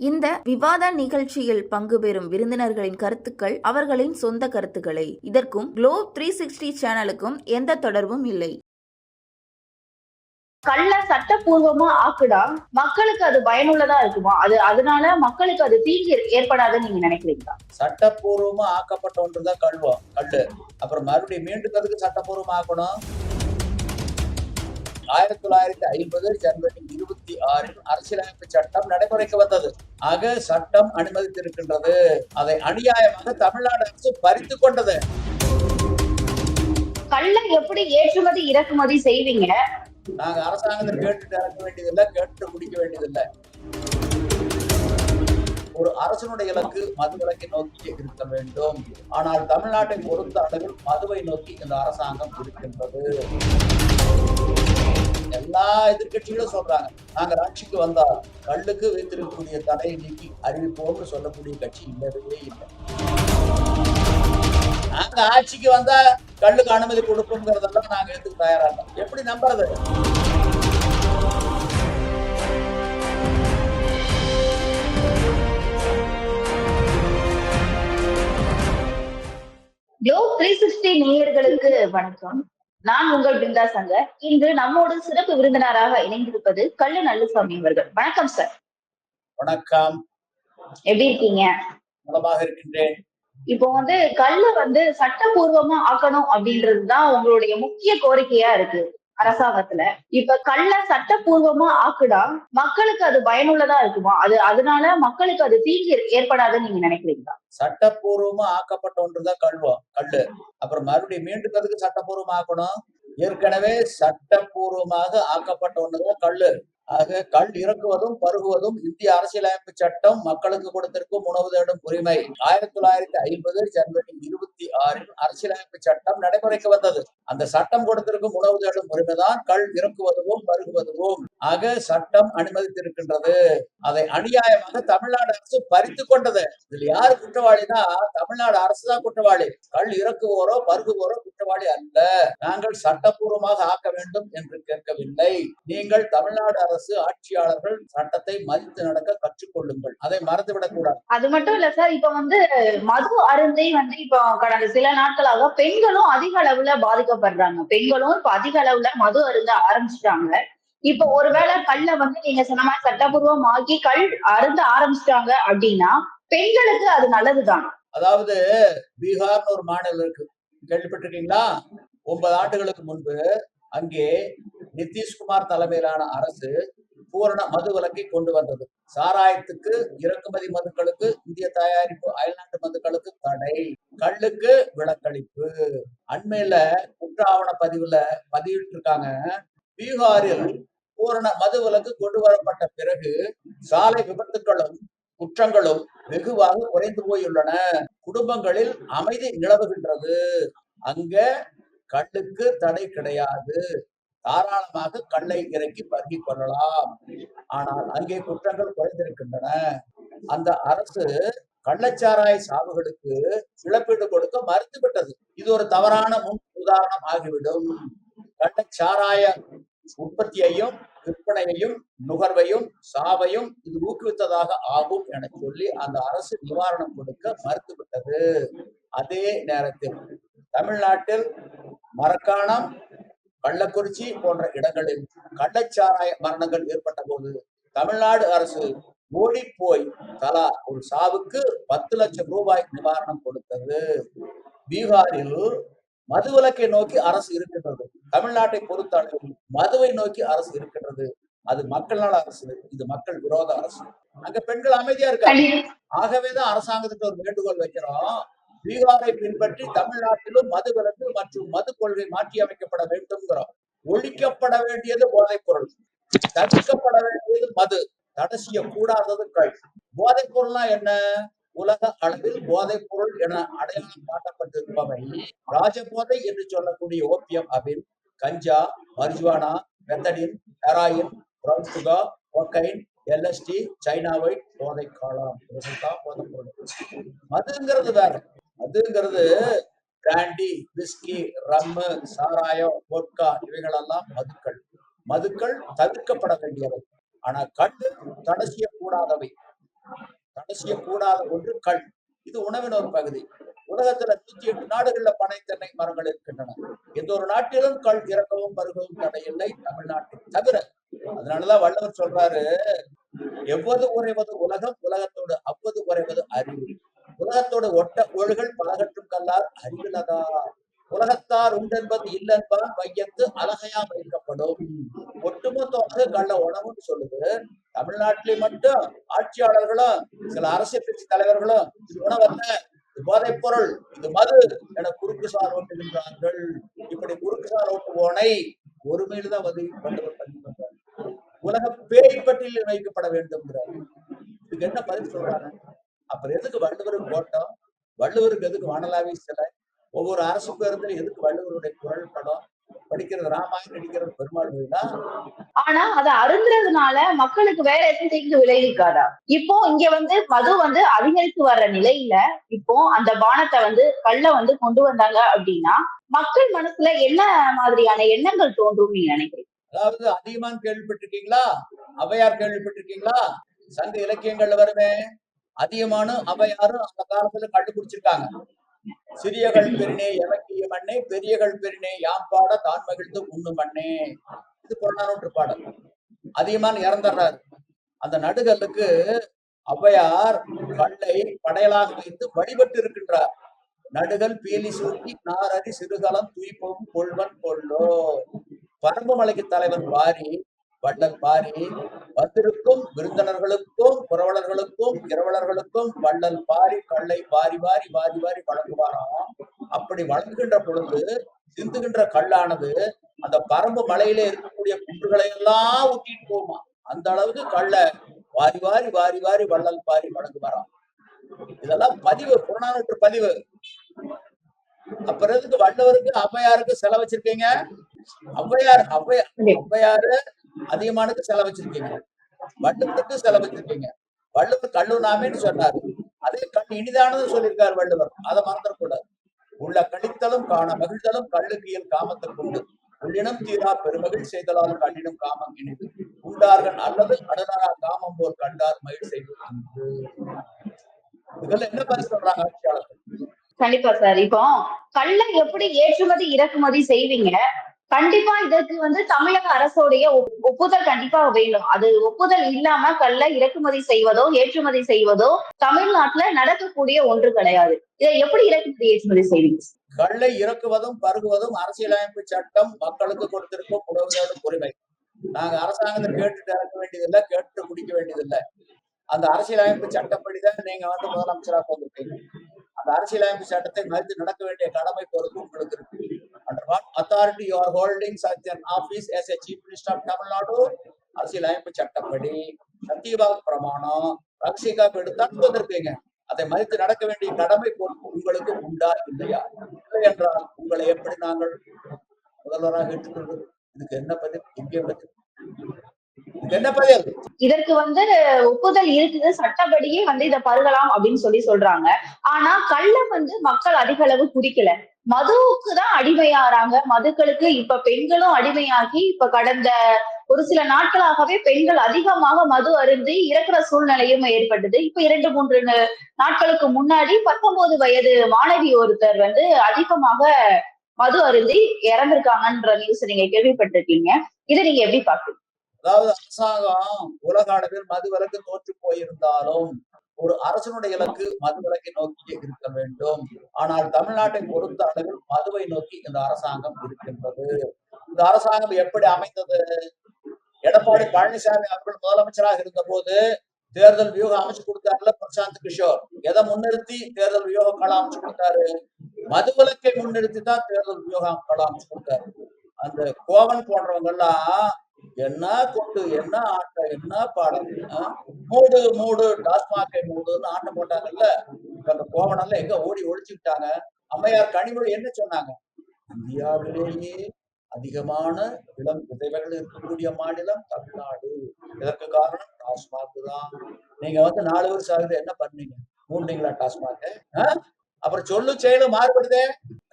இந்த விவாத நிகழ்ச்சியில் பங்கு பெறும் விருந்தினர்களின் கருத்துக்கள் அவர்களின் சொந்த கருத்துக்களை. இதற்கும் குளோப் த்ரீ சிக்ஸ்டி சேனலுக்கும் எந்த தொடர்பும் இல்லை. கள்ள சட்டப்பூர்வமா ஆக்குடா மக்களுக்கு அது பயனுள்ளதா இருக்குமா? அது அதனால மக்களுக்கு அது தீங்கு ஏற்படாதுன்னு நீங்க நினைக்கிறீங்களா? சட்டப்பூர்வமா ஆக்கப்பட்ட ஒன்றுதான் கல்வம் கல்லு அப்புறம் மறுபடியும் மீண்டும் எதுக்கு சட்டப்பூர்வமா ஆக்கணும்? ஆயிரத்தி தொள்ளாயிரத்தி ஐம்பது ஜனவரி இருபத்தி ஆறில் அரசியலமைப்பு சட்டம் நடைமுறைக்கு வந்தது. ஆக சட்டம் அனுமதித்திருக்கின்றது. அதை அநியாயமாக தமிழ்நாடு அரசு பறித்து கொண்டது. கள்ள எப்படி ஏற்றுமதி இறக்குமதி செய்வீங்க? நாங்க அரசாங்கத்தை கேட்டுட்டு இறக்க வேண்டியதில்லை கேட்டு முடிக்க வேண்டியதில்லை. ஒரு அரசனுடைய இலக்கு மதுவிலக்கை நோக்கி இருக்க வேண்டும். ஆனால் தமிழ்நாட்டை பொறுத்த அளவில் மதுவை நோக்கி இந்த அரசாங்கம் இருக்கின்றது. எல்லா எதிர்கட்சிகளும் சொல்றாங்க. நாங்க ஆட்சிக்கு வந்தால் கல்லுக்கு வைத்திருக்கக்கூடிய தடையை நீக்கி அறிவிப்போம்னு சொல்லக்கூடிய கட்சி இல்லவே இல்லை. நாங்க ஆட்சிக்கு வந்தா கல்லுக்கு அனுமதி கொடுப்போங்கிறதெல்லாம் நாங்க எதுக்கு தயாரா இருக்கோம் எப்படி நம்புறது? குளோப் த்ரீ சிக்ஸ்டி நேயர்களுக்கு வணக்கம். நான் உங்கள் பிருந்தா சங்கர் இன்று நம்மோடு சிறப்பு விருந்தினராக இணைந்திருப்பது கள்ளு நல்லுசாமி அவர்கள். வணக்கம் சார் வணக்கம். எப்படி இருக்கீங்க? நலமாக இருக்கின்றேன். இப்போ வந்து கல்ல வந்து சட்டப்பூர்வமா ஆக்கணும் அப்படின்றதுதான் உங்களுடைய முக்கிய கோரிக்கையா இருக்கு. அரசாங்கத்துல. இப்ப கல்ல சட்டப்பூர்வமா ஆக்குடா மக்களுக்கு அது பயனுள்ளதா இருக்குமா? அது அதனால மக்களுக்கு அது தீங்கு ஏற்படாதுன்னு நீங்க நினைக்கிறீங்களா? சட்டப்பூர்வமா ஆக்கப்பட்ட ஒன்றுதான் கல்வம் கல்லு. அப்புறம் மறுபடியும் மீண்டும் அதுக்கு சட்டப்பூர்வமா ஆக்கணும்? ஏற்கனவே சட்டப்பூர்வமாக ஆக்கப்பட்ட ஒன்றுதான் கல்லு. ஆக கல் இறக்குவதும் பருகுவதும் இந்திய அரசியலமைப்பு சட்டம் மக்களுக்கு கொடுத்திருக்கும் உணவு தேடும் உரிமை. ஆயிரத்தி தொள்ளாயிரத்தி ஐம்பது ஜனவரி இருபத்தி ஆறில் அரசியலமைப்பு சட்டம் நடைமுறைக்கு வந்தது. அந்த சட்டம் கொடுத்திருக்கும் உணவு தேடும் உரிமைதான் கல் இறக்குவதும் பருகுவதும் ஆக சட்டம் அனுமதித்திருக்கின்றது. அதை அநியாயமாக தமிழ்நாடு அரசு பறித்து கொண்டது. இதுல யாரு குற்றவாளினா தமிழ்நாடு அரசு தான் குற்றவாளி. கல் இறக்குவோரோ பருகுவோரோ குற்றவாளி அல்ல. நாங்கள் சட்டப்பூர்வமாக ஆக்க வேண்டும் என்று கேட்கவில்லை. நீங்கள் தமிழ்நாடு அரசு ஆட்சியாளர்கள் சட்டத்தை மதித்து நடக்க கற்றுக்கொள்ளுங்கள். அதை மறந்துவிடக் கூடாது. அது மட்டும் இல்ல சார் இப்ப வந்து மது அருந்தை வந்து இப்போ கடந்த சில நாட்களாக பெண்களும் அதிக அளவுல பாதிக்கப்படுறாங்க. பெண்களும் இப்ப அதிக அளவுல மது அருந்த ஆரம்பிச்சிட்டாங்க. இப்ப ஒருவேளை கல்ல வந்து நீங்க சொன்ன மாதிரி சட்டபூர்வமாக்கி கல் அருந்த ஆரம்பிச்சிட்டாங்க அப்படின்னா பெண்களுக்கு அது நல்லதுதான். அதாவது பீகார்னு ஒரு மாநிலம் இருக்கு. கேள்விப்பட்டிருக்கீங்களா? ஒன்பது ஆண்டுகளுக்கு முன்பு அங்கே நிதிஷ்குமார் தலைமையிலான அரசு பூரண மது விலக்கை கொண்டு வந்தது. சாராயத்துக்கு இறக்குமதி மதுக்களுக்கு இந்திய தயாரிப்பு அயல்நாட்டு மதுக்களுக்கு தடை. கல்லுக்கு விலக்களிப்பு. அண்மையில குற்ற ஆவண பதிவுல பதிவிட்டு இருக்காங்க பீகாரில் பூரண மது விலக்கு கொண்டு வரப்பட்ட பிறகு சாலை விபத்துகளும் குற்றங்களும் வெகுவாக குறைந்து போயுள்ளன. குடும்பங்களில் அமைதி நிலவுகின்றது. அங்க கண்ணுக்கு தடை கிடையாது. தாராளமாக கல்லை இறக்கி பருகிக் கொள்ளலாம். ஆனால் அங்கே குற்றங்கள் குறைந்திருக்கின்றன. அந்த அரசு கள்ளச்சாராய சாவுகளுக்கு இழப்பீடு கொடுக்க மறுத்துவிட்டது. இது ஒரு தவறான முன் உதாரணம் ஆகிவிடும் கள்ளச்சாராய உற்பத்தியையும் விற்பனையையும் நுகர்வையும் சாவையும் இது ஊக்குவித்ததாக ஆகும் என சொல்லி அந்த அரசு நிவாரணம் கொடுக்க மறுத்துவிட்டது. அதே நேரத்தில் தமிழ்நாட்டில் மரக்காணம் கள்ளக்குறிச்சி போன்ற இடங்களில் கள்ளச்சாராய மரணங்கள் ஏற்பட்ட போது தமிழ்நாடு அரசு ஓடி போய் தலா ஒரு சாவுக்கு பத்து லட்சம் ரூபாய் நிவாரணம் கொடுத்தது. பீகாரில் மதுவிலக்கை நோக்கி அரசு இருக்கின்றது. தமிழ்நாட்டை பொறுத்த அளவில் மதுவை நோக்கி அரசு இருக்கின்றது. அது மக்கள் நல அரசு இது மக்கள் விரோத அரசு. அங்க பெண்கள் அமைதியா இருக்காங்க. ஆகவேதான் அரசாங்கத்துக்கு ஒரு வேண்டுகோள் வைக்கிறோம். பீகாரை பின்பற்றி தமிழ்நாட்டிலும் மது விலக்கு மற்றும் மது கொள்கை மாற்றி அமைக்கப்பட வேண்டும்ங்கிறோம். ஒழிக்கப்பட வேண்டியது போதைப் பொருள் தடுக்கப்பட வேண்டியது மது. தடை செய்யக்கூடாதது கள் போதைப் பொருள்னா என்ன? உலக அளவில் போதைப் பொருள் என அடையாளம் காட்டப்பட்டிருப்பவை. ராஜபோதை என்று சொல்லக்கூடிய ஓபியம் அபின் கஞ்சா marijuana methadone heroin brown sugar cocaine LSD சைனாவை போதை காலம் இதுதான் மதுங்கிறது வேற. மதுங்கிறது பிராண்டி விஸ்கி ரம்மு சாராயம் பொட்கா இவைகளெல்லாம் மதுக்கள். மதுக்கள் தவிர்க்கப்பட வேண்டியவை. ஆனா கண் தடை செய்யக்கூடாதவை அவசியம் கூடாத ஒன்று கண். இது உணவின் ஒரு பகுதி. உலகத்துல நூத்தி எட்டு நாடுகள்ல பனை தென்னை மரங்கள் இருக்கின்றன. எந்த ஒரு நாட்டிலும் கல் இறக்கவும் பருகவும் இல்லை தமிழ்நாட்டில் தவிர. அதனாலதான் வள்ளுவர் சொல்றாரு எவ்வது உறைவது உலகம் உலகத்தோடு அவ்வது உறைவது அறிவு. உலகத்தோடு ஒட்ட ஒழுகல் பலகற்றும் கல்லார் அறிவிலதா? உலகத்தார் உண்டென்பது இல்லென்பான் வையத்து அழகையா வைக்கப்படும். ஒட்டுமொத்தமாக கள்ள உணவுன்னு சொல்லுது. தமிழ்நாட்டிலே மட்டும் ஆட்சியாளர்களும் சில அரசியல் கட்சி தலைவர்களும் இது உணவல்ல இது போதைப் பொருள். இது மது. என குறுக்கு சார் ஓட்டுகின்றார்கள். இப்படி குறுக்கு சார் ஓட்டுவோனை ஒருமையில தான் வந்து வள்ளுவர் பதிவு பண்றாரு உலக பேய் பட்டியலில் வைக்கப்பட வேண்டும்ங்கிறார். இதுக்கு என்ன பதில் சொல்றாங்க அப்புறம் எதுக்கு வள்ளுவருக்கு ஓட்டம்? வள்ளுவருக்கு எதுக்கு வானலாவி சிலை? ஒவ்வொரு அரசு பேருந்துல எதுக்கு வள்ளுவருடைய குரல் படம்? படிக்கிறது ராமாயணம் நடிக்கிறது பெருமாள் கோயிலா? ஆனா அதை அருந்துறதுனால மக்களுக்கு வேற எதுவும் தீங்கு விளைவிக்காதா? இப்போ இங்க வந்து மது வந்து அதிகரித்து வர்ற நிலையில இப்போ அந்த பானத்தை வந்து கல்ல வந்து கொண்டு வந்தாங்க அப்படின்னா மக்கள் மனசுல என்ன மாதிரியான எண்ணங்கள் தோன்றும் நீங்க நினைக்கிறீங்க? அதாவது அதிகமான் கேள்விப்பட்டிருக்கீங்களா? அவையார் கேள்விப்பட்டிருக்கீங்களா? சங்க இலக்கியங்கள்ல வருமே அதிகமானும் அவையாரும் அந்த காலத்துல கண்டு குடிச்சிருக்காங்க சிறியகள் பெருனே எமக்கிய மண்ணே பெரியகள் பெருனே யாம் பாட தான் மகிழ்ந்து உண்ணு மண்ணே. இது புறநானூற்று பாடல். அதிகமான இறந்துடுறாரு அந்த நடுகல்லுக்கு ஔவையார் கல்லை படையலாக வைத்து வழிபட்டு இருக்கின்றார் நடுகள் பீலி சூட்டி நாரரி சிறுகலம் துய்ப்போம் கொள்வன் கொள்ளோ. பரம்பு மலைக்கு தலைவன் வாரி வள்ளல் பாரி வந்திருக்கும் விருந்தினர்களுக்கும் புரவலர்களுக்கும் இரவலர்களுக்கும் வள்ளல் பாரி கல்லை வாரி வாரி வாரி வாரி வழங்குவாராம். அப்படி வழங்குகின்ற பொழுது சிந்துகின்ற கல்லானது அந்த பரம்பு மலையிலே இருக்கக்கூடிய குன்றுகளை எல்லாம் ஊட்டிட்டு போமா அந்த அளவுக்கு கல்லை வாரி வாரி வாரி வாரி வள்ளல் பாரி வழங்குவாராம். இதெல்லாம் பதிவு புறநானூற்று பதிவு. அப்புறம் எதுக்கு வள்ளுவருக்கு ஔவையாருக்கு செலவு வச்சிருக்கீங்க ஔவையார் ஔவையார் ஔவையாரு அதிகமானது செலவச்சிருக்கீங்க. வள்ளுவருக்கு செலவச்சிருக்கீங்க. வள்ளுவர் கல்லுனாமேன்னு சொன்னாரு. அதே கண் இனிதானது சொல்லியிருக்காரு வள்ளுவர். அதை மறந்துடக்கூடாது உள்ள கழித்தலும் காண மகிழ்தலும் கல்லுக்கு இயல் காமத்தை உள்ளினம் தீரா பெருமகிழ் செய்தலால் கண்ணினும் காமம் இணைந்து உண்டார்கள் அல்லது அடுநரா காமம் போல் கண்டார் மகிழ் செய்து அன்று. இதெல்லாம் என்ன பதில் சொல்றாங்க ஆட்சியாளர்கள்? கண்டிப்பா சார். இப்போ கல்லை எப்படி ஏற்றுமதி இறக்குமதி செய்வீங்க? கண்டிப்பா இதற்கு வந்து தமிழக அரசோடைய ஒப்- ஒப்புதல் கண்டிப்பா வேணும் அது ஒப்புதல் இல்லாம கல்ல இறக்குமதி செய்வதோ ஏற்றுமதி செய்வதோ தமிழ்நாட்டுல நடக்கக்கூடிய ஒன்று கிடையாது. இதை எப்படி இறக்குமதி ஏற்றுமதி செய்வீங்க? கல்லை இறக்குவதும் பருகுவதும் அரசியலமைப்பு சட்டம் மக்களுக்கு கொடுத்திருக்கும் உணவுகளும் உரிமை நாங்க அரசாங்கத்தை கேட்டுட்டு இறக்க வேண்டியதில்லை கேட்டு குடிக்க வேண்டியதில்லை. அந்த அரசியலமைப்பு சட்டப்படிதான் நீங்க வந்து முதலமைச்சராக வந்திருக்கீங்க அந்த அரசியலமைப்பு சட்டத்தை மறுத்து நடக்க வேண்டிய கடமை பொறுப்பு உங்களுக்கு இருக்கு. What authority you are are holding an office office as chief minister of Tamil Nadu? அரசியலமைப்பு சட்டப்படி சத்தியவாக பிரமாணம் ரக்ஷிகா காப்பு எடுத்து வந்திருக்கீங்க அதை மதித்து நடக்க வேண்டிய கடமை பொறுப்பு உங்களுக்கு உண்டா இல்லையா? இல்லை என்றால் உங்களை எப்படி நாங்கள் முதல்வராக ஏற்றுக்கொள்வது? இதுக்கு என்ன பதில்? இங்கே பதில் என்ன பதில்? இதற்கு வந்து ஒப்புதல் இருக்குது. சட்டப்படியே வந்து இதை பருகலாம் அப்படின்னு சொல்லி சொல்றாங்க. ஆனா கள்ள வந்து மக்கள் அதிக அளவு குடிக்கல. மதுவுக்கு தான் அடிமையாறாங்க. மதுக்களுக்கு இப்ப பெண்களும் அடிமையாகி இப்ப கடந்த ஒரு சில நாட்களாகவே பெண்கள் அதிகமாக மது அருந்தி இறக்குற சூழ்நிலையும் ஏற்பட்டது. இப்ப இரண்டு மூன்று நாட்களுக்கு முன்னாடி பத்தொன்பது வயது மாணவி ஒருத்தர் வந்து அதிகமாக மது அருந்தி இறந்திருக்காங்கன்ற நியூஸ் நீங்க கேள்விப்பட்டிருக்கீங்க. இதை நீங்க எப்படி பாக்குறீங்க அதாவது அரசாங்கம் உலக அளவில் மதுவிலக்கு தோற்று போயிருந்தாலும் ஒரு அரசனுடைய இலக்கு மது விலக்கை நோக்கி இருக்க வேண்டும். ஆனால் தமிழ்நாட்டை பொறுத்த அளவில் மதுவை நோக்கி இந்த அரசாங்கம் இருக்கின்றது. இந்த அரசாங்கம் எப்படி அமைந்தது? எடப்பாடி பழனிசாமி அவர்கள் முதலமைச்சராக இருந்த போது தேர்தல் வியூகம் அமைச்சு கொடுத்தாருல பிரசாந்த் கிஷோர். எதை முன்னிறுத்தி தேர்தல் வியூக களம் அமைச்சு கொடுத்தாரு? மதுவிலக்கை முன்னிறுத்தி தான் தேர்தல் வியூகம் களம் அமைச்சு கொடுத்தாரு. அந்த கோவன் போன்றவங்க எல்லாம் என்ன கொண்டு என்ன ஆட்டம் என்ன பாடம்? மூடு மூடு டாஸ்மாகை மூடுன்னு ஆட்டம் போட்டாங்கல்ல? அந்த கோவனெல்லாம் எங்க ஓடி ஒழிச்சுக்கிட்டாங்க அம்மையார் கனிமொழி என்ன சொன்னாங்க? இந்தியாவிலேயே அதிகமான இளம் விதைவர்கள் இருக்கக்கூடிய மாநிலம் தமிழ்நாடு. இதற்கு காரணம் டாஸ்மாக் தான். நீங்க வந்து நாலு வருஷம் ஆகுது என்ன பண்ணீங்க? மூன்றீங்களா டாஸ்மாக்? அப்புறம் சொல்லு செயலும் மாறுபடுதே.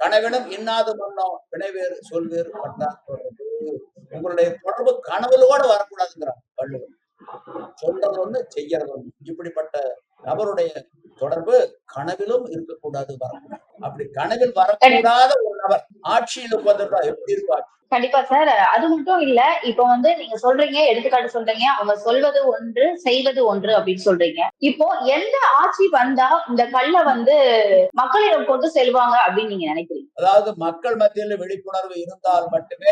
கணவனும் இன்னாது மன்னோம். வினைவேறு சொல்வேறு பட்டா தொடர்பு உங்களுடைய தொடர்பு கனவுல கூட வரக்கூடாதுங்கிறார் வள்ளுவர். சொல்றது ஒண்ணு செய்யறது ஒண்ணு. இப்படிப்பட்ட நபருடைய தொடர்பு கனவிலும் இருக்கக்கூடாது வரக்கூடாது. அப்படி கனவில் வரக்கூடாத ஒரு நபர் ஆட்சியில் உட்கார்ந்துட்டா எப்படி இருக்கும் ஆட்சி? கண்டிப்பா சார். அது மட்டும் இல்ல இப்ப வந்து நீங்க சொல்றீங்க எடுத்துக்காட்டு சொல்றீங்க அவங்க சொல்வது ஒன்று செய்வது ஒன்று அப்படின்னு சொல்றீங்க. இப்போ எந்த ஆட்சி வந்தா இந்த கல்லை வந்து மக்களிடம் கொண்டு செல்வாங்க அப்படின்னு நீங்க நினைக்கிறீங்க? அதாவது மக்கள் மத்தியில் விழிப்புணர்வு இருந்தால் மட்டுமே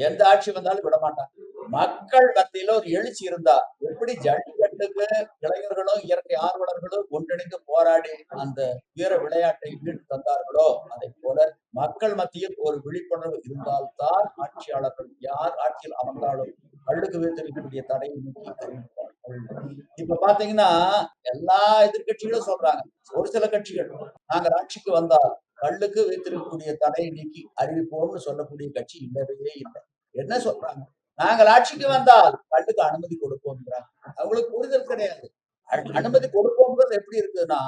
எந்த ஆட்சி வந்தாலும் விட மாட்டாங்க மக்கள் மத்தியில ஒரு எழுச்சி இருந்தா எப்படி ஜல்லிக்கட்டுக்கு இளைஞர்களும் இயற்கை ஆர்வலர்களும் ஒன்றிணைந்து போராடி அந்த வீர விளையாட்டை மீட்டு தந்தார்களோ அதை போல மக்கள் மத்தியில் ஒரு விழிப்புணர்வு இருந்தால்தான் ஆட்சியாளர்கள் யார் ஆட்சியில் அமர்ந்தாலும் கல்லுக்கு வைத்திருக்கக்கூடிய தடையை நீக்கி இப்ப பாத்தீங்கன்னா எல்லா எதிர்கட்சிகளும் சொல்றாங்க ஒரு சில கட்சிகள் நாங்கள் ஆட்சிக்கு வந்தால் கல்லுக்கு வைத்திருக்கக்கூடிய தடையை நீக்கி அறிவிப்போம்னு சொல்லக்கூடிய கட்சி இல்லவே இல்லை. என்ன சொல்றாங்க? நாங்கள் ஆட்சிக்கு வந்தால் பள்ளுக்கு அனுமதி கொடுப்போம்ங்கிறாங்க. அவங்களுக்கு புரிதல் கிடையாது. அனுமதி கொடுப்போம்ங்கிறது எப்படி இருக்குன்னா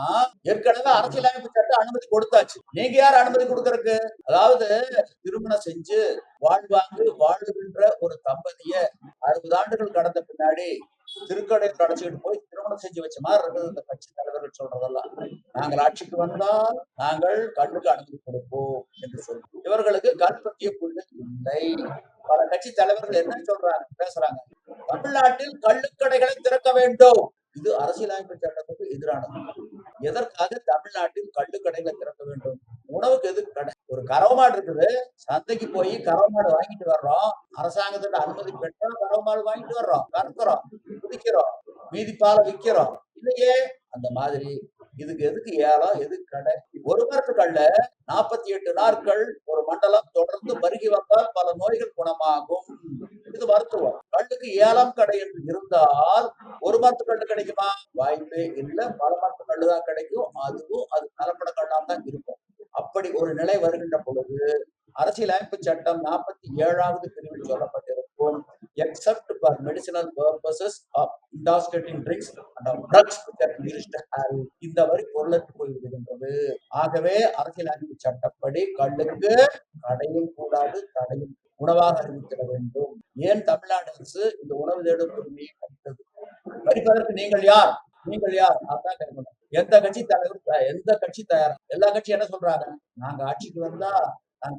ஏற்கனவே அரசியலமைப்பு சட்டம் அனுமதி கொடுத்தாச்சு. நீங்க யார் அனுமதி கொடுக்கறதுக்கு? அதாவது திருமணம் செஞ்சு வாழ்வாங்கு வாழ்கின்ற ஒரு தம்பதிய அறுபது ஆண்டுகள் கடந்த பின்னாடி திருக்கடையில் அழைச்சிட்டு போய் திருமணம் செஞ்சு வச்ச மாதிரி இருக்குது இந்த கட்சி தலைவர்கள் சொல்றதெல்லாம் நாங்கள் ஆட்சிக்கு வந்தால் நாங்கள் கண்ணுக்கு அனுமதி கொடுப்போம் என்று சொல்லி. இவர்களுக்கு கண் பற்றிய புரிதல் இல்லை. பல கட்சி தலைவர்கள் என்ன சொல்றாங்க? பேசுறாங்க. தமிழ்நாட்டில் கள்ளுக்கடைகளை திறக்க வேண்டும். இது அரசியலமைப்பு சட்டத்துக்கு எதிரானது. எதற்காக தமிழ்நாட்டில் கள்ளுக்கடைகளை திறக்க வேண்டும்? உணவுக்கு எதுக்கு கடை? ஒரு கரவமாடு இருக்குது. சந்தைக்கு போய் கரவமாடு வாங்கிட்டு வர்றோம். அரசாங்கத்துல அனுமதி பெற்றோம் கரவமாடு வாங்கிட்டு வர்றோம். கறக்குறோம். குடிக்கிறோம். மீதி பாலை விற்கிறோம் இல்லையே அந்த மாதிரி இதுக்கு எதுக்கு ஏலம் எதுக்கு கடை? ஒரு மரத்து கல்ல நாற்பத்தி எட்டு நாட்கள் ஒரு மண்டலம் தொடர்ந்து பருகி வந்தால் பல நோய்கள் குணமாகும். இது மருத்துவம். கல்லுக்கு ஏலம் கடை என்று இருந்தால் ஒரு மரத்து கல்லு கிடைக்குமா? வாய்ப்பே இல்லை. பல மரத்து கல்லு தான் கிடைக்கும். அதுவும் அது கலப்பட கல்லா தான் இருக்கும். அப்படி ஒரு நிலை வருகின்ற பொழுது அரசியலமைப்பு சட்டம் நாற்பத்தி ஏழாவது பிரிவில் சொல்லப்பட்டிருக்கும். Except for medicinal purposes of intoxicating drinks and of drugs which are used to have இந்த வரி பொருளற்று போய்விடுகின்றது. ஆகவே அரசியலமைப்பு சட்டப்படி கல்லுக்கு கடையும் கூடாது தடையும் உணவாக அறிவித்திட வேண்டும். ஏன் தமிழ்நாடு அரசு இந்த உணவு தேடும் உரிமையை பறித்தது பறிப்பதற்கு நீங்கள் யார்? நீங்கள் யார்? அதான் கேட்கணும். எந்த கட்சி தலைவர் எந்த கட்சி தயாரா? எல்லா கட்சியும் என்ன சொல்றாங்க? நாங்க ஆட்சிக்கு வந்தா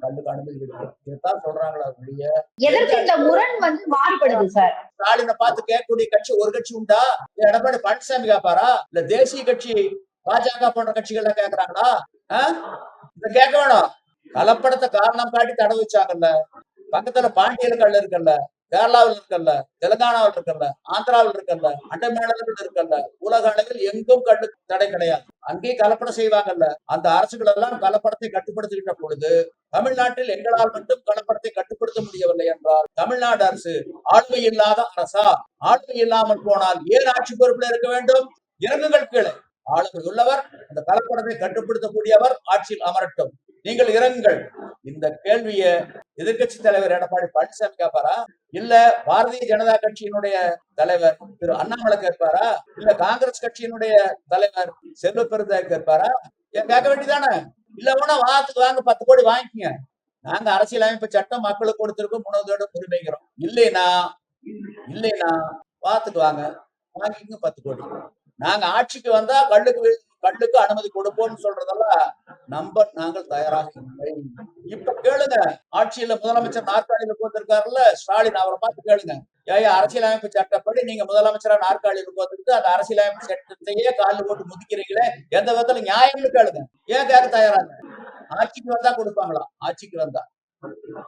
கல்லுக்கு அனுமதி கொடுப்போம் இதைத்தான் சொல்றாங்களா ஒழிய எதற்கு இந்த முரண் வந்து மாறுபடுது சார் ஸ்டாலினை பார்த்து கேட்கக்கூடிய கட்சி ஒரு கட்சி உண்டா? எடப்பாடி பழனிசாமி கேட்பாரா? இல்ல தேசிய கட்சி பாஜக போன்ற கட்சிகள் கேக்குறாங்களா? இத கேட்க வேணும். கலப்படத்தை காரணம் காட்டி தடை வச்சாங்கல்ல. பக்கத்துல பாண்டியர் கல் இருக்குல்ல. கேரளாவில் இருக்கல்ல தெலுங்கானாவில் இருக்கல்ல ஆந்திராவில் இருக்கல்ல அண்டை மாநிலங்கள் இருக்கல்ல உலக அளவில் எங்கும் கண்டு தடை கிடையாது. அங்கேயும் கலப்படம் செய்வாங்கல்ல. அந்த அரசுகள் எல்லாம் கலப்படத்தை கட்டுப்படுத்துகின்ற பொழுது தமிழ்நாட்டில் எங்களால் மட்டும் கலப்படத்தை கட்டுப்படுத்த முடியவில்லை என்றால் தமிழ்நாடு அரசு ஆளுமை இல்லாத அரசா? ஆளுமை இல்லாமல் போனால் ஏன் ஆட்சி பொறுப்பில் இருக்க வேண்டும்? இறங்குங்கள் கீழே. ஆளுமை உள்ளவர் அந்த கலப்படத்தை கட்டுப்படுத்தக்கூடியவர் ஆட்சியில் அமரட்டும். நீங்கள் இறங்குங்கள். இந்த கேள்வியை எதிர்க்கட்சி தலைவர் எடப்பாடி பழனிசாமி கேட்பாரா? இல்ல பாரதிய ஜனதா கட்சியினுடைய தலைவர் திரு அண்ணாமலை கேட்பாரா? இல்ல காங்கிரஸ் கட்சியினுடைய தலைவர் செல்வ பெருந்தா கேட்பாரா? ஏன் கேட்க வேண்டியதானே? இல்ல வேணா வாரத்துக்கு வாங்க பத்து கோடி வாங்கிக்கங்க. நாங்க அரசியலமைப்பு சட்டம் மக்களுக்கு கொடுத்திருக்கோம் உணவுதோட உரிமைக்கிறோம் இல்லைனா இல்லைனா வாரத்துக்கு வாங்க வாங்கிக்கங்க பத்து கோடி. நாங்க ஆட்சிக்கு வந்தா கல்லுக்கு கல்லுக்கு அனுமதி கொடுப்போம்னு சொல்றதெல்லாம் நம்ப நாங்கள் தயாராக இல்லை இப்ப கேளுங்க. ஆட்சியில முதலமைச்சர் நாற்காலியில் உட்கார்ந்திருக்காருல்ல ஸ்டாலின் அவரை பார்த்து கேளுங்க. ஏயா அரசியலமைப்பு சட்டப்படி நீங்க முதலமைச்சரா நாற்காலியில் உட்கார்ந்துட்டு அந்த அரசியலமைப்பு சட்டத்தையே காலில் போட்டு முதிக்கிறீங்களே எந்த விதத்துல நியாயம்னு கேளுங்க. ஏன் கேட்க தயாராங்க ஆட்சிக்கு வந்தா கொடுப்பாங்களா? ஆட்சிக்கு வந்தா.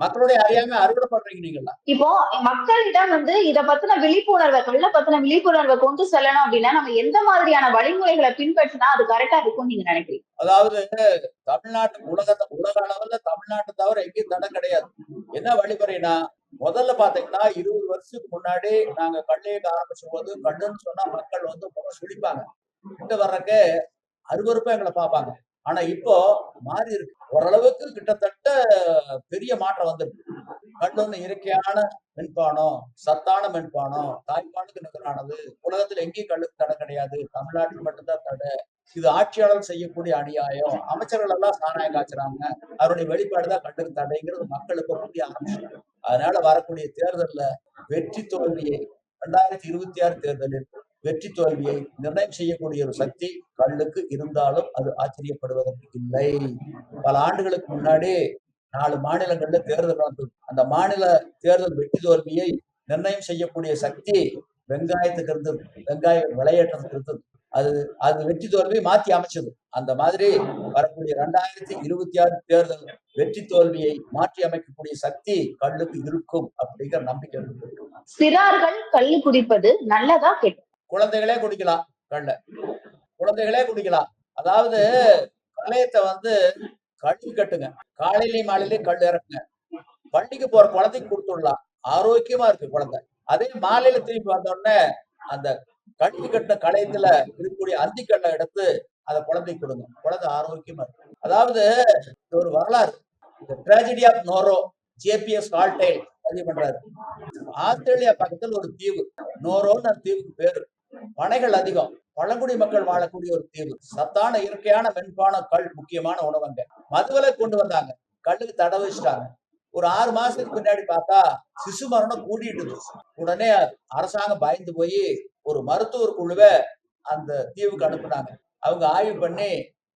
மக்களுடைய அறியாம அறுவடை பண்றீங்க நீங்களா இப்போ மக்களிடம் வந்து இத பத்தின விழிப்புணர்வை கல்ல பத்தின விழிப்புணர்வை கொண்டு செல்லணும் அப்படின்னா நம்ம எந்த மாதிரியான வழிமுறைகளை பின்பற்றினா அது கரெக்டா இருக்கும்னு நீங்க நினைக்கிறீங்க? அதாவது தமிழ்நாட்டு உலகத்தை உலக அளவுல தமிழ்நாட்டை தவிர எங்கேயும் தடை கிடையாது. என்ன வழிமுறைனா முதல்ல பாத்தீங்கன்னா இருபது வருஷத்துக்கு முன்னாடி நாங்க கல்லையக்க ஆரம்பிச்ச போது கல்லுன்னு சொன்னா மக்கள் வந்து முகம் சுழிப்பாங்க. கிட்ட வர்றக்கு அருவருப்பா எங்களை பார்ப்பாங்க. ஆனா இப்போ மாறி இருக்கு. ஓரளவுக்கு கிட்டத்தட்ட பெரிய மாற்றம் வந்திருக்கு. கண்ணுன்னு இயற்கையான மென்பானம் சத்தான மென்பானம் தாய்ப்பாலுக்கு நிகரானது உலகத்துல எங்கேயும் கல்லுக்கு தடை கிடையாது. தமிழ்நாட்டில் மட்டும்தான் தடை. இது ஆட்சியாளர் செய்யக்கூடிய அநியாயம். அமைச்சர்கள் எல்லாம் சாராயம் காய்ச்சுறாங்க. அவருடைய வெளிப்பாடுதான் கல்லுக்கு தடைங்கிறது மக்களுக்கு புரிய ஆரம்பிச்சு அதனால வரக்கூடிய தேர்தல்ல வெற்றி தோல்வியை ரெண்டாயிரத்தி இருபத்தி ஆறு தேர்தலில் வெற்றி தோல்வியை நிர்ணயம் செய்யக்கூடிய ஒரு சக்தி கல்லுக்கு இருந்தாலும் அது ஆச்சரியப்படுவதற்கு இல்லை. பல ஆண்டுகளுக்கு முன்னாடி நாலு மாநிலங்கள்ல தேர்தல் நடந்தது. அந்த மாநில தேர்தல் வெற்றி தோல்வியை நிர்ணயம் செய்யக்கூடிய சக்தி வெங்காயத்துக்கு இருந்தது. வெங்காய விளையாட்டத்துக்கு இருந்தது. அது அது வெற்றி தோல்வியை மாத்தி அமைச்சது. அந்த மாதிரி வரக்கூடிய ரெண்டாயிரத்தி இருபத்தி ஆறு தேர்தல் வெற்றி தோல்வியை மாற்றி அமைக்கக்கூடிய சக்தி கல்லுக்கு இருக்கும் அப்படிங்கிற நம்பிக்கை சிறார்கள் கள்ளு குடிப்பது நல்லதா கெட்ட குழந்தைகளே குடிக்கலாம் கல்ல குழந்தைகளே குடிக்கலாம். அதாவது களையத்தை வந்து கழுவி கட்டுங்க. காலையிலயும் மாலையிலயும் கல் இறக்குங்க. பள்ளிக்கு போற குழந்தைக்கு கொடுத்துடலாம். ஆரோக்கியமா இருக்கு குழந்தை. அதே மாலையில திருப்பி வந்த உடனே அந்த கழுவி கட்டின களையத்துல இருக்கக்கூடிய அந்திக்கல்லை எடுத்து அதை குழந்தைக்கு கொடுங்க. குழந்தை ஆரோக்கியமா இருக்கு. அதாவது இது ஒரு வரலாறு. இந்த ட்ராஜடி ஆஃப் நோரோ ஜேபிஎஸ் ஹால்டைல் பதிவு பண்றாரு. ஆஸ்திரேலியா பக்கத்தில் ஒரு தீவு. நோரோன்னு அந்த தீவுக்கு பேரு. பனைகள் அதிகம். பழங்குடி மக்கள் வாழக்கூடிய ஒரு தீவு. சத்தான இயற்கையான மென்பான கல் முக்கியமான உணவங்க. மதுவலை கொண்டு வந்தாங்க. கல்லுக்கு தடை வச்சுட்டாங்க. ஒரு ஆறு மாசத்துக்கு பின்னாடி பார்த்தா சிசு மரணம் கூடிட்டு உடனே அரசாங்கம் பயந்து போய் ஒரு மருத்துவர் குழுவை அந்த தீவுக்கு அனுப்புனாங்க. அவங்க ஆய்வு பண்ணி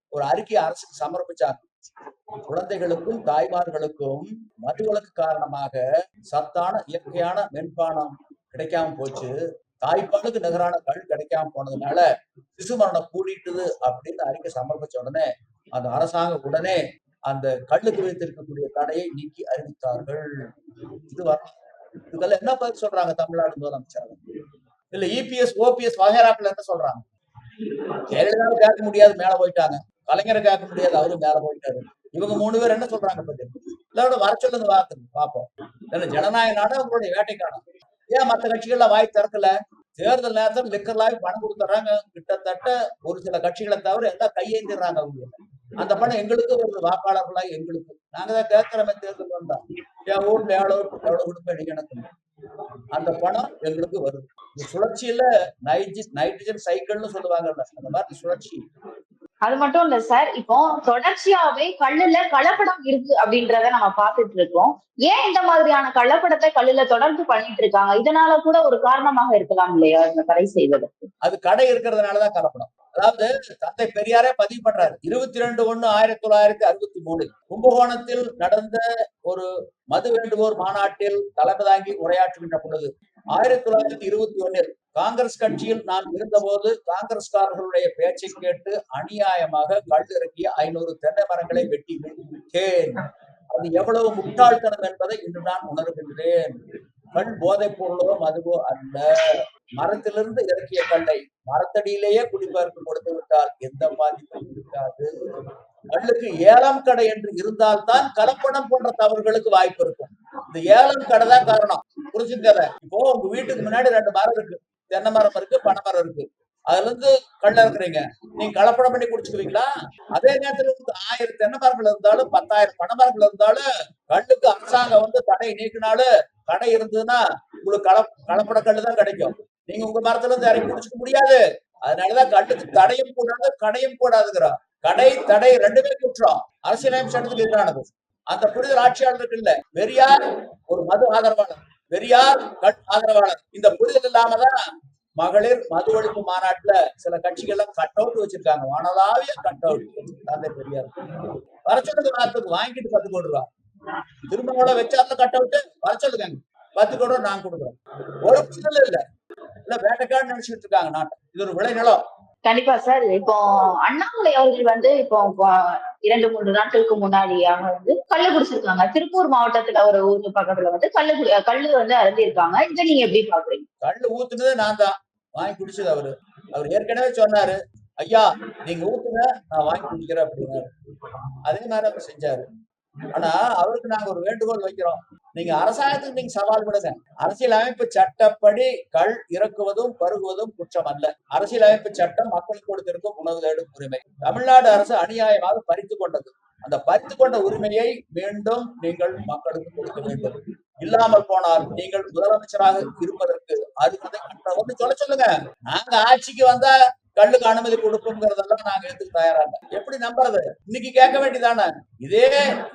ஒரு அறிக்கையை அரசுக்கு சமர்ப்பிச்சாங்க. குழந்தைகளுக்கும் தாய்மார்களுக்கும் மதுவிலக்கு காரணமாக சத்தான இயற்கையான மென்பானம் கிடைக்காம போச்சு. தாய்ப்பாலுக்கு நிகரான கல் கிடைக்காம போனதுனால சிசு மரணம் கூடிட்டுது அப்படின்னு அறிக்கை சமர்ப்பிச்ச உடனே அந்த அரசாங்கம் உடனே அந்த கல்லுக்கு வைத்திருக்கக்கூடிய தடையை நீக்கி அறிவித்தார்கள். இது இதெல்லாம் என்ன பதில் சொல்றாங்க தமிழ்நாடு முதலமைச்சர் இல்ல இபிஎஸ் ஓபிஎஸ் வகைராக்கள் என்ன சொல்றாங்க? ஜெயலலிதாவை கேட்க முடியாது மேல போயிட்டாங்க. கலைஞரை கேட்க முடியாது அவரும் மேல போயிட்டாரு. இவங்க மூணு பேர் என்ன சொல்றாங்க பத்தி இதோட வர சொல்லுங்க பார்த்து பாப்போம் ஜனநாயக நாடு அவங்களுடைய வேட்டைக்கான. ஏன் மத்த கட்சிகள்ல வாய் திறக்கல? தேர்தல் நேரத்தில் லிக்கர்லாவே பணம் கொடுத்துறாங்க. கிட்டத்தட்ட ஒரு சில கட்சிகளை தவிர எல்லாம் கையேந்திடுறாங்க அவங்க. அந்த பணம் எங்களுக்கு ஒரு வாக்காளர்களா எங்களுக்கு. நாங்க தான் கேட்கிறோமே தேர்தல் வந்தா. என் வீட்டுல எவ்வளவு எவ்வளவு கொடுப்பேன் எனக்கு? அந்த பணம் எங்களுக்கு வருது. இந்த சுழற்சியில நைட்ரஜன் சைக்கிள்னு சொல்லுவாங்கல்ல அந்த மாதிரி சுழற்சி. அது மட்டும் இல்ல சார் இப்போ தொடர்ச்சியாவே கல்லுல கலப்படம் இருக்கு அப்படின்றத நம்ம பார்த்துட்டு இருக்கோம். ஏன் இந்த மாதிரியான கலப்படத்தை கல்லுல தொடர்ந்து பண்ணிட்டு இருக்காங்க? இதனால கூட ஒரு காரணமாக இருக்கலாம் இல்லையா இந்த கடை செய்வதற்கு? அது கடை இருக்கிறதுனாலதான் கலப்படம் அதாவது தந்தை பெரியாரே பதிவு பண்றாரு. இருபத்தி ரெண்டு ஒண்ணு ஆயிரத்தி தொள்ளாயிரத்தி அறுபத்தி மூணு கும்பகோணத்தில் நடந்த ஒரு மது வேண்டுவோர் மாநாட்டில் தலைமை தாங்கி உரையாற்றுகின்ற பொழுது ஆயிரத்தி தொள்ளாயிரத்தி இருபத்தி ஒன்னில் காங்கிரஸ் கட்சியில் நான் இருந்தபோது காங்கிரஸ்காரர்களுடைய பேச்சை கேட்டு அநியாயமாக கல் இறக்கிய ஐநூறு தென்னை மரங்களை வெட்டி விட்டேன் அது எவ்வளவு முட்டாள்தனம் என்பதை இன்று நான் உணர்கின்றேன். கண் போதைப் பொருளோ மதுவோ அல்ல. மரத்திலிருந்து இறக்கிய கல்லை மரத்தடியிலேயே குடிப்பதற்கு கொடுத்து விட்டால் எந்த பாதிப்பும் இருக்காது. கல்லுக்கு ஏலம் கடை என்று இருந்தால்தான் கலப்படம் போன்ற தவறுகளுக்கு வாய்ப்பு இருக்கும். இந்த ஏலம் கடை தான் காரணம். புரிஞ்சுக்கத இப்போ உங்க வீட்டுக்கு முன்னாடி ரெண்டு மரம் இருக்கு. தென்னை மரம் இருக்கு பனை மரம் இருக்கு. அதுல இருந்து கல்ல இருக்கிறீங்க நீங்க கலப்படம் பண்ணி குடிச்சுக்குவீங்களா? அதே நேரத்துல வந்து ஆயிரம் தென்னை மரங்கள் இருந்தாலும் பத்தாயிரம் பனை மரங்கள் இருந்தாலும் கல்லுக்கு அரசாங்கம் வந்து தடை நீக்கினாலும் கடை இருந்ததுன்னா உங்களுக்கு கல கலப்பட கல்லு தான் கிடைக்கும். நீங்க உங்க மரத்துல இருந்து இறங்கி குடிச்சுக்க முடியாது. அதனாலதான் கண்ணுக்கு தடையும் கூடாது கடையும் கூடாதுங்கிறோம் கடை தடை ரெண்டுமே குற்றம். அரசியலமைப்பு சட்டத்துக்கு எதிரானது அந்த புரிதல் ஆட்சியாளருக்கு இல்ல. பெரியார் ஒரு மது ஆதரவாளர். பெரியார் கட் ஆதரவாளர். இந்த புரிதல் இல்லாமதான் மகளிர் மது ஒழிப்பு மாநாட்டுல சில கட்சிகள்லாம் கட் அவுட் வச்சிருக்காங்க. வானலாவிய கட் அவுட் தந்தை பெரியார். வரச்சொல்லுங்க சொல்லுங்க வாங்கிட்டு பத்து கோடி ரூபா. திரும்ப கூட வச்சார்ல கட் அவுட் வர சொல்லுங்க. பத்து கோடி ரூபா நான் கொடுக்குறோம் ஒரு புரிதல் இல்ல. இல்ல வேட்டைக்காடு நினைச்சிட்டு இருக்காங்க நாட்டை. இது ஒரு விளைநிலம். கண்டிப்பா சார். இப்போ அண்ணாமலை அவர்கள் வந்து இப்போ இரண்டு மூன்று நாட்களுக்கு முன்னாடியாக வந்து கள்ளு குடிச்சிருக்காங்க. திருப்பூர் மாவட்டத்துல ஒரு ஊர் பக்கத்துல வந்து கல்லு கல்லு வந்து அருந்திருக்காங்க இதை நீங்க எப்படி பாக்குறீங்க? கல்லு ஊத்துனது நான் தான். வாங்கி குடிச்சது அவரு. அவர் ஏற்கனவே சொன்னாரு ஐயா நீங்க ஊத்துங்க நான் வாங்கி குடிக்கிறேன் அப்படின்னாரு. அதே மாதிரி அவர் செஞ்சாரு. ஆனா அவருக்கு நாங்க ஒரு வேண்டுகோள் வைக்கிறோம். நீங்க அரசாங்கத்துக்கு நீங்க சவால் விடுங்க அரசியலமைப்பு சட்டப்படி கள் இறக்குவதும் பருகுவதும் குற்றம் அல்ல அரசியலமைப்பு சட்டம் மக்களுக்கு கொடுத்திருக்கும் உணவு தேடும் உரிமை. தமிழ்நாடு அரசு அநியாயமாக பறித்து கொண்டது. அந்த பறித்து கொண்ட உரிமையை மீண்டும் நீங்கள் மக்களுக்கு கொடுக்க வேண்டும். இல்லாமல் போனால் நீங்கள் முதலமைச்சராக இருப்பதற்கு அது சொல்ல சொல்லுங்க. நாங்க ஆட்சிக்கு வந்தா கல்லுக்கு அனுமதி கொடுப்போங்கிறதெல்லாம் நாங்க எடுத்துக்க தயாரா எப்படி நம்புறது? இன்னைக்கு கேட்க வேண்டியதானே? இதே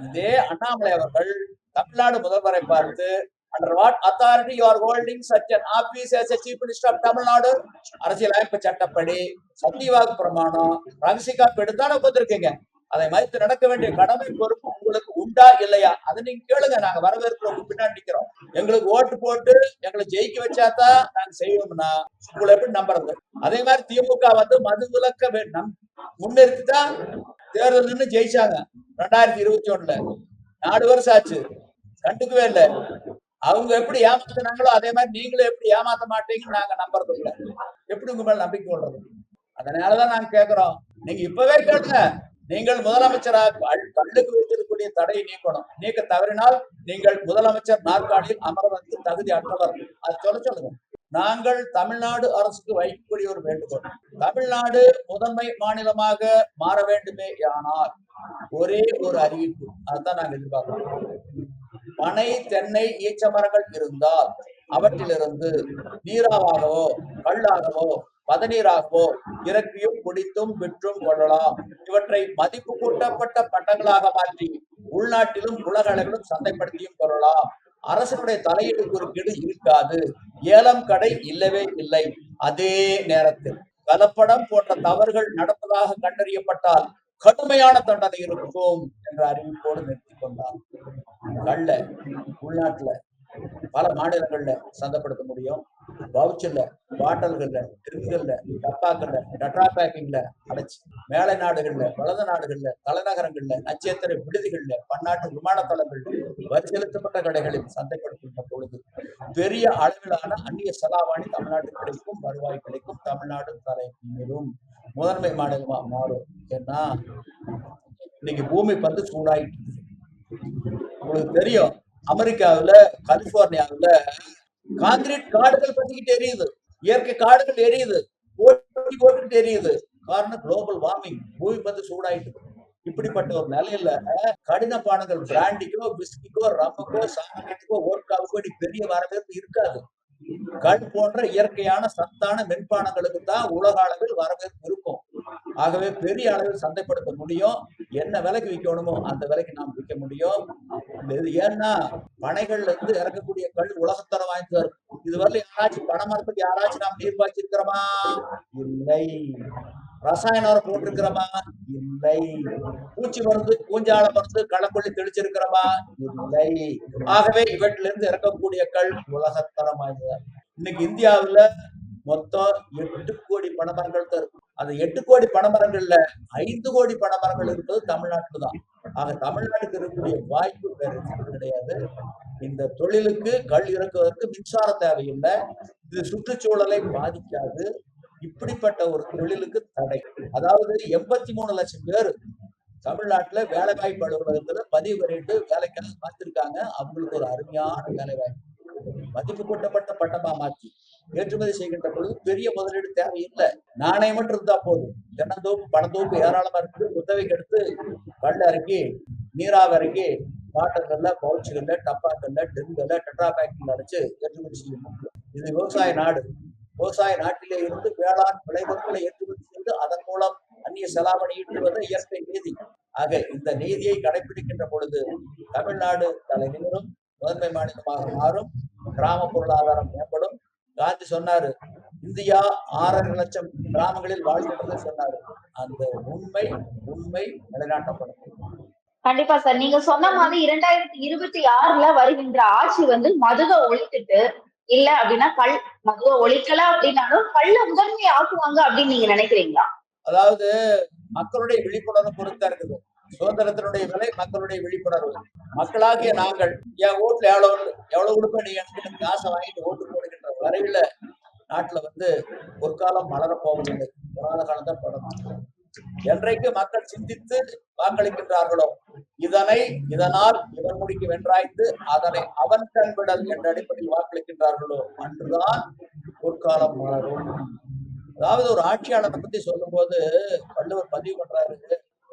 இதே அண்ணாமலை அவர்கள் தமிழ்நாடு முதல்வரை பார்த்து under what authority you are holding such an office as a chief minister of Tamil Nadu? அரசியலமைப்பு சட்டப்படி சத்தியவாக்கு பிரமாணம் ரகசிகா காப்பு உட்காந்துருக்கீங்க அதை மதித்து நடக்க வேண்டிய கடமை பொறுப்பு உங்களுக்கு உண்டா இல்லையா? அதை நீங்க கேளுங்க. நாங்க வரவேற்கிறோம். பின்னாடி நிக்கிறோம். எங்களுக்கு ஓட்டு போட்டு எங்களை ஜெயிக்க வச்சாதான் நாங்க செய்வோம்னா உங்களை எப்படி நம்புறது? அதே மாதிரி திமுக வந்து மது விலக்க வே- நம் முன்னிறுத்தி தான் தேர்தல் நின்று ஜெயிச்சாங்க. ரெண்டாயிரத்தி இருபத்தி ஒண்ணுல. நாலு வருஷம் ஆச்சு. கண்டுக்கவே இல்லை. அவங்க எப்படி ஏமாத்தினாங்களோ அதே மாதிரி நீங்களும் எப்படி ஏமாத்த மாட்டீங்கன்னு நாங்க நம்புறது இல்லை. எப்படி உங்க மேல நம்பிக்கை கொள்றது? அதனாலதான் நாங்க கேக்குறோம். நீங்க இப்பவே கேளுங்க. நீங்கள் முதலமைச்சராக கல்லுக்கு வைத்திருக்கக்கூடிய தடையை நீக்கணும். நீக்க தவறினால் நீங்கள் முதலமைச்சர் நாற்காலியில் அமர்வதற்கு தகுதி அற்றவர். அது சொல்ல சொல்லுங்க. நாங்கள் தமிழ்நாடு அரசுக்கு வைக்கக்கூடிய ஒரு வேண்டுகோள். தமிழ்நாடு முதன்மை மாநிலமாக மாற வேண்டுமே ஆனால் ஒரே ஒரு அறிவிப்பு. அதுதான் நாங்க எதிர்பார்க்கிறோம். பனை தென்னை ஈச்ச மரங்கள் இருந்தால் அவற்றிலிருந்து நீராவாகவோ கல்லாகவோ பதநீராகோ இறக்கியும் குடித்தும் விற்றும் கொள்ளலாம். இவற்றை மதிப்பு கூட்டப்பட்ட பட்டங்களாக மாற்றி உள்நாட்டிலும் உலக அளவிலும் சந்தைப்படுத்தியும் கொள்ளலாம். அரசனுடைய தலையீடு குறுக்கீடு இருக்காது. ஏலம் கடை இல்லவே இல்லை. அதே நேரத்தில் கலப்படம் போன்ற தவறுகள் நடப்பதாக கண்டறியப்பட்டால் கடுமையான தண்டனை இருக்கும் என்ற அறிவிப்போடு நிறுத்திக் கொண்டார். கள்ள உள்நாட்டுல பல மாநிலங்கள்ல சந்தைப்படுத்த முடியும் வவுச்சர்ல பாட்டல்கள்ல ட்ரிங்கல்ல டப்பாக்கள்ல டட்ரா பேக்கிங்ல அடைச்சு மேலை நாடுகள்ல வலது நாடுகள்ல தலைநகரங்கள்ல நட்சத்திர விடுதிகள்ல பன்னாட்டு விமான தளங்கள்ல வரி செலுத்தப்பட்ட கடைகளில் சந்தைப்படுத்துகின்ற பொழுது பெரிய அளவிலான அந்நிய செலாவணி தமிழ்நாட்டுக்கு கிடைக்கும் வருவாய் கிடைக்கும் தமிழ்நாடு தலை மீறும் முதன்மை மாநிலமா மாறும் ஏன்னா இன்னைக்கு பூமி பந்து சூடாயிட்டு இருக்கு. உங்களுக்கு தெரியும் அமெரிக்காவில் கலிபோர்னியாவுல கான்கிரீட் காடுகள் பத்திக்கிட்டு எரியுது இயற்கை காடுகள் எரியுது ஓட்டி போட்டுக்கிட்டு எரியுது காரணம் குளோபல் வார்மிங் பூமி வந்து சூடாயிட்டு இப்படிப்பட்ட ஒரு நிலையில கடின பானங்கள் பிராண்டிக்கோ பிஸ்கிக்கோ ரம்முக்கோ சாமகத்துக்கோ ஓட்காவுக்கோ இப்படி பெரிய வரவேற்பு இருக்காது. கண் போன்ற இயற்கையான சத்தான மென்பானங்களுக்கு தான் உலக அளவில் வரவேற்பு இருக்கும். ஆகவே பெரிய அளவில் சந்தைப்படுத்த முடியும். என்ன விலைக்கு விற்கணுமோ அந்த விலைக்கு நாம் விற்க முடியும். இது ஏன்னா பனைகள்ல இருந்து இறக்கக்கூடிய கல் உலகத்தரம் வாய்ந்து வரும் இதுவரை யாராச்சும் பனை மரத்துக்கு யாராச்சும் நாம் நீர் பாய்ச்சிருக்கிறோமா இல்லை. ரசாயன உரம் போட்டிருக்கிறோமா? இல்லை. பூச்சி மருந்து பூஞ்சால மருந்து களக்கொல்லி தெளிச்சிருக்கிறோமா? இல்லை. ஆகவே இவற்றிலிருந்து இறக்கக்கூடிய கல் உலகத்தரம் வாய்ந்தது. இன்னைக்கு இந்தியாவுல மொத்தம் எட்டு கோடி பணமரங்கள் தான் இருக்கு. அந்த எட்டு கோடி பனைமரங்கள்ல ஐந்து கோடி பனைமரங்கள் இருப்பது தமிழ்நாட்டில் தான் ஆக தமிழ்நாட்டுக்கு இருக்கக்கூடிய வாய்ப்பு வேற கிடையாது. இந்த தொழிலுக்கு கல் இறக்குவதற்கு மின்சார தேவையில்லை. இது சுற்றுச்சூழலை பாதிக்காது. இப்படிப்பட்ட ஒரு தொழிலுக்கு தடை. அதாவது எண்பத்தி மூணு லட்சம் பேர் தமிழ்நாட்டுல வேலை வாய்ப்பு அலுவலகத்துல பதிவு பண்ணிட்டு வேலைக்காக பார்த்திருக்காங்க அவங்களுக்கு ஒரு அருமையான வேலை வாய்ப்பு மதிப்பு கூட்டப்பட்ட பட்டமா மாற்றி ஏற்றுமதி செய்கின்ற பொழுது பெரிய முதலீடு தேவையில்லை. நாணயம் மட்டும் இருந்தா போதும். தென்னந்தோப்பு பணத்தோப்பு ஏராளமா இருக்குது. உதவிக்கு எடுத்து கல் இறக்கி நீராவி இறக்கி பாட்டங்கள்ல பவுச்சுகள்ல டப்பாக்கள்ல டென்கள்ல டெட்ரா பேக்கிங் அடைச்சு ஏற்றுமதி செய்ய முடியும் இது விவசாய நாடு. விவசாய நாட்டிலே இருந்து வேளாண் விளைபொருட்களை ஏற்றுமதி செய்து அதன் மூலம் அந்நிய செலாவணி ஈட்டுவது இயற்கை நீதி. ஆக இந்த நீதியை கடைபிடிக்கின்ற பொழுது தமிழ்நாடு தலை நிமிரும் முதன்மை மாநிலமாக மாறும் கிராம பொருளாதாரம் மேம்படும் காந்தி சொன்னாரு இந்தியா ஆறரை லட்சம் கிராமங்களில் வாழ்கின்றது சொன்னாரு. அந்த உண்மை உண்மை நிலைநாட்டப்படும். கண்டிப்பா சார். நீங்க சொன்ன மாதிரி இரண்டாயிரத்தி இருபத்தி ஆறுல வருகின்ற ஆட்சி வந்து மதுவை ஒழித்துட்டு இல்ல அப்படின்னா கல் மதுவை ஒழிக்கல அப்படின்னாலும் கல்ல முதன்மை ஆக்குவாங்க அப்படின்னு நீங்க நினைக்கிறீங்களா? அதாவது மக்களுடைய விழிப்புணர்வு பொறுத்தா இருக்குது. சுதந்திரத்தினுடைய விலை மக்களுடைய விழிப்புணர்வு. மக்களாகிய நாங்கள் என் ஓட்டுல எவ்வளவு எவ்வளவு கொடுப்ப நீ எனக்கு காசை வாங்கிட்டு ஓட்டு வரையில நாட்டுல வந்து ஒரு காலம் மலர போவதில்லை. வராத காலம் தான் படம் என்றைக்கு மக்கள் சிந்தித்து வாக்களிக்கின்றார்களோ இதனை இதனால் இவன் முடிக்கு வென்றாய்த்து அதனை அவன் கண்விடல் என்ற அடிப்படையில் வாக்களிக்கின்றார்களோ அன்றுதான் பொற்காலம் மலரும். அதாவது ஒரு ஆட்சியாளரை பத்தி சொல்லும்போது வள்ளுவர் பதிவு பண்றாரு.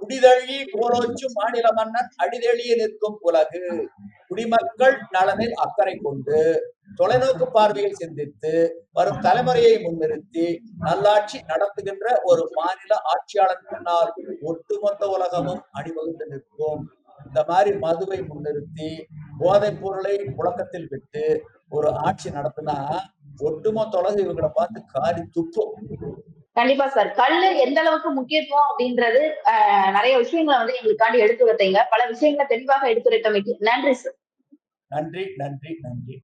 குடிதழி கோலோச்சு மாநில மன்னன் அடிதழிய நிற்கும் உலகு. குடிமக்கள் நலனில் அக்கறை கொண்டு தொலைநோக்கு பார்வையில் சிந்தித்து வரும் தலைமுறையை முன்னிறுத்தி நல்லாட்சி நடத்துகின்ற ஒரு மாநில ஆட்சியாளர் முன்னால் ஒட்டுமொத்த உலகமும் அணிவகுத்து நிற்கும். இந்த மாதிரி மதுவை முன்னிறுத்தி போதைப் பொருளை புழக்கத்தில் விட்டு ஒரு ஆட்சி நடத்தினா ஒட்டுமொத்த உலகம் இவங்களை பார்த்து காரி துப்பும். கண்டிப்பா சார். கல்லு எந்த அளவுக்கு முக்கியத்துவம் அப்படின்றது ஆஹ், நிறைய விஷயங்களை வந்து எங்களுக்காண்டி எடுத்துரைத்தீங்க பல விஷயங்களை தெளிவாக எடுத்துரைத்தமைக்கு நன்றி சார். நன்றி நன்றி நன்றி.